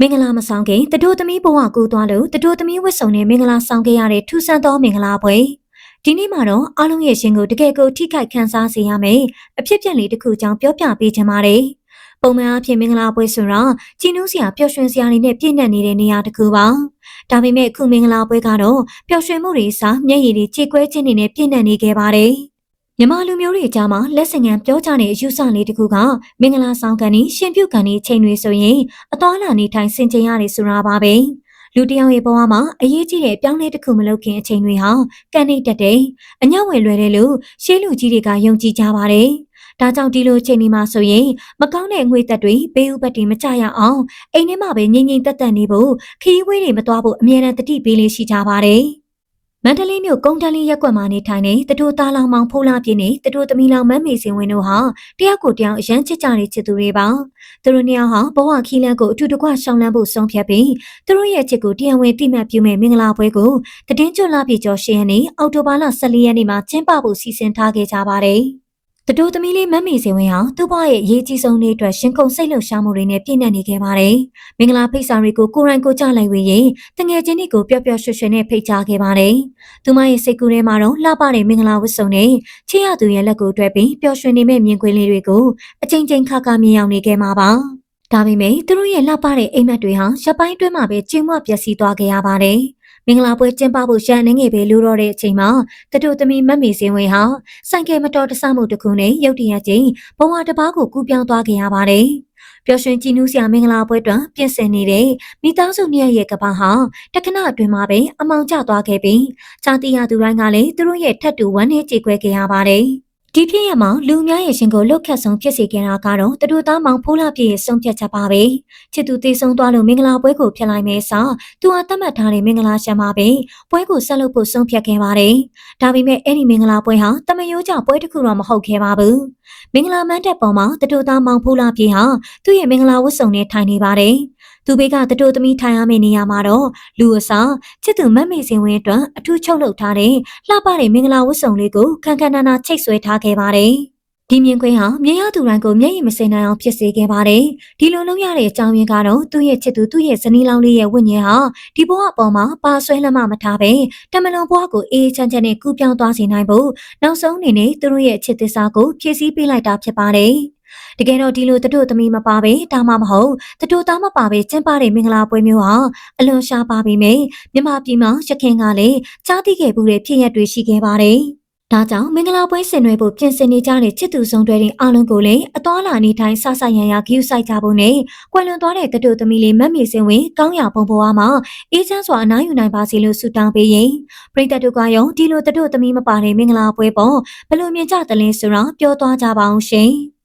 မင်္ဂလာမဆောင်ခင်တတိုးသမီးဘဝကူသွားလို့တတိုးသမီးဝတ်စုံနဲ့မင်္ဂလာဆောင်ခဲ့ရတဲ့ထူဆန်းသောမင်္ဂလာပွဲဒီနေ့မှာတော့အားလုံးရဲ့ရှင်ကိုတကယ်ကိုထိခိုက်ခံစားစေရမယ်အဖြစ်ပြက်လေးတစ်ခုကြောင့်ပြောပြပေးချင်ပါတယ်ပုံမှန်အားဖြင့်မင်္ဂလာပွဲဆိုတော့ကြည်နူးစရာပျော်ရွှင်စရာတွေနဲ့ပြည့်နှက်နေတဲ့နေရာတစ်ခုပါဒါပေမဲ့အခုမင်္ဂလာပွဲကတော့ပျော်ရွှင်မှုတွေစားမျက်ရည်တွေကြေကွဲခြင်းတွေနဲ့ပြည့်နှက်နေခဲ့ပါတယ် မြန်မာလူမျိုးတွေကြားမှာလက်ဆင်ငံပြောကြတဲ့အယူဆလေးတစ်ခုကမင်္ဂလာဆောင်ကန်ဤရှင်ပြုတ်ကန်ဤချိန်တွေဆိုရင်အသွားလာနေထိုင်ဆင်ခြင်ရတယ်ဆိုတာပါပဲလူတစ်ယောက်ရဲ့ဘဝမှာအရေးကြီးတဲ့အပြောင်းလဲတစ်ခုမလုပ်ခင်အချိန်တွေဟာကန်နေတတ်တယ်အညံ့ဝင်လွယ်တယ်လို့ရှေးလူကြီးတွေကယုံကြည်ကြပါတယ်ဒါကြောင့်ဒီလိုချိန်ဒီမှာဆိုရင်မကောင်းတဲ့အငွေသက်တွေဘေးဥပတ်တွေမကြရအောင်အိမ်ထဲမှာပဲငြိမ်ငြိမ်သက်သက်နေဖို့ခီးဝေးတွေမသွားဖို့အမြဲတမ်းတတိပေးလေးရှိကြပါတယ် မန္တလေးမြို့ကုန်းတန်းလေးရက်ကွက်မှာနေထိုင်နေတတိုးသားလောင်မောင်ဖိုးလာပြင်းနေတတိုးသမီးလောင်မမ်းမေစင်ဝင်းတို့ဟာတယောက်ကိုတယောက်အရန်ချစ်ကြတဲ့ချစ်သူတွေပါသူတို့နှစ်ယောက်ဟာဘဝခီးလန်းကိုအထူးတကွရှောင်းလန်းဖို့ဆုံးဖြတ်ပြီးသူတို့ရဲ့ချစ်ကိုတရားဝင်တိမှတ်ပြုမဲ့မင်္ဂလာပွဲကိုတည်င်းကျွတ်လာပြကျော်ရှင်းရက်နေ့အောက်တိုဘာလ14ရက်နေ့မှာကျင်းပဖို့စီစဉ်ထားခဲ့ကြပါတယ် တတိုးသမီးလေးမမ်းမေစင်ဝင်းဟာသူ့ဘဝရဲ့အရေးကြီးဆုံးနေ့အတွက်ရှင်ကုန်စိတ်လှုပ်ရှားမှုတွေနဲ့ပြည့်နှက်နေခဲ့ပါတယ်။မင်္ဂလာဖိတ်စာတွေကိုကိုရိုင်းကိုကြလိုက်ဝေရင်တငယ်ချင်းတွေကိုပျော်ပျော်ရွှင်ရွှင်နဲ့ဖိတ်ကြားခဲ့ပါတယ်။သူမရဲ့စိတ်ကူးထဲမှာတော့လှပတဲ့မင်္ဂလာဝတ်စုံနဲ့ချစ်ရသူရဲ့လက်ကိုတွဲပြီးပျော်ရွှင်နေမဲ့မြင်ကွင်းလေးတွေကိုအချိန်ချင်းခါခါမြင်အောင်နေခဲ့မှာပါ။ဒါပေမဲ့သူတို့ရဲ့လှပတဲ့အိမ်မက်တွေဟာရပ်ပိုင်းအတွင်းမှာပဲကျင်းဝပျက်စီးသွားခဲ့ရပါတယ်။ မင်္ဂလာပွဲကျင်းပဖို့ရန်နေငယ်ပဲလူတော့တဲ့အချိန်မှာတတူသမီးမတ်မီစင်ဝင်းဟာဆိုင်ကယ်မတော်တဆမှုတစ်ခုနဲ့ရုတ်တရက်ချင်းဘဝတစ်ပါးကိုကူးပြောင်းသွားခဲ့ရပါတယ်။ပျော်ရွှင်ကြည်နူးစရာမင်္ဂလာပွဲတွင်ပြင်ဆင်နေတဲ့မိသားစုမြတ်ရဲ့ကဘာဟာတက္ကနာအတွင်မှာပဲအမောင်ကျသွားခဲ့ပြီးချာတီယာသူတိုင်းကလည်းသူတို့ရဲ့ထက်တူဝမ်းနဲ့ကြေကွဲခဲ့ရပါတယ်။ ဒီဖြစ်ရမှာလူများရဲ့ရှင်ကိုလုတ်ခတ်ဆုံးဖြစ်စေခဲ့တာကတော့တတူသားမောင်ဖိုးလာပြည့်ရဲ့ဆုံးဖြတ်ချက်ပါပဲချစ်သူတေဆုံးသွားလို့မင်္ဂလာပွဲကိုဖျက်လိုက်မယ်ဆိုသူဟာတတ်မှတ်ထားတဲ့မင်္ဂလာရှမ်းပါပဲပွဲကိုဆက်လုပ်ဖို့ဆုံးဖြတ်ခဲ့ပါတယ်ဒါပေမဲ့အဲ့ဒီမင်္ဂလာပွဲဟာတမယိုးကြောင့်ပွဲတစ်ခုတော့မဟုတ်ခဲ့ပါဘူးမင်္ဂလာမန်းတက်ပေါ်မှာတတူသားမောင်ဖိုးလာပြည့်ဟာသူ့ရဲ့မင်္ဂလာဝတ်စုံနဲ့ထိုင်နေပါတယ် သူဘေးကတတိုးသမီးထိုင်ရမယ့်နေရာမှာတော့လူအစားချစ်သူမတ်မေစင်ဝင်းအတွက်အထူးချုပ်လုပ်ထားတဲ့လှပတဲ့မင်္ဂလာဝတ်စုံလေးကိုခန်းခန်းနာနာချိတ်ဆွဲထားခဲ့ပါတယ်။ဒီမြင်ကွင်းဟာမြင်ရသူတိုင်းကိုမျက်ရည်မစင်နိုင်အောင်ဖြစ်စေခဲ့ပါတယ်။ဒီလိုလုပ်ရတဲ့အကြောင်းရင်းကတော့သူ့ရဲ့ချစ်သူသူ့ရဲ့ဇနီးလောင်လေးရဲ့ဝိညာဉ်ဟာဒီဘဝအပေါ်မှာပါဆွဲလက်မမထားပဲတမလွန်ဘဝကိုအေးချမ်းချမ်းနဲ့ကူးပြောင်းသွားစေနိုင်ဖို့နောက်ဆုံးအနေနဲ့သူတို့ရဲ့ချစ်သစ္စာကိုဖြည့်ဆည်းပေးလိုက်တာဖြစ်ပါတယ်။ တကယ်တော့ဒီလိုတတို့သမီးမပါပဲဒါမှမဟုတ်တတို့သားမပါပဲကျင်းပတဲ့မင်္ဂလာပွဲမျိုးဟာအလွန်ရှားပါပေမယ့်မြမပြည်မှာရခင်ကလည်းကြားသိခဲ့မှုတွေဖြစ်ရက်တွေရှိခဲ့ပါတယ်။ဒါကြောင့်မင်္ဂလာပွဲဆင်နွှဲဖို့ပြင်ဆင်နေကြတဲ့ချစ်သူဆောင်တွေအားလုံးကိုလည်းအသွားလာနေတိုင်းဆဆရန်ရဂရုစိုက်ကြဖို့နဲ့ကွယ်လွန်သွားတဲ့တတို့သမီးလေးမတ်မီစင်ဝင်ကောင်းရာပုံပေါ်အားမှာအေးချမ်းစွာအနားယူနိုင်ပါစေလို့ဆုတောင်းပေးရင်ပရိသတ်တို့ကရောဒီလိုတတို့သမီးမပါတဲ့မင်္ဂလာပွဲပေါ်ဘယ်လိုမြင်ကြသလဲဆိုတာပြောသွားကြပါအောင်ရှင်။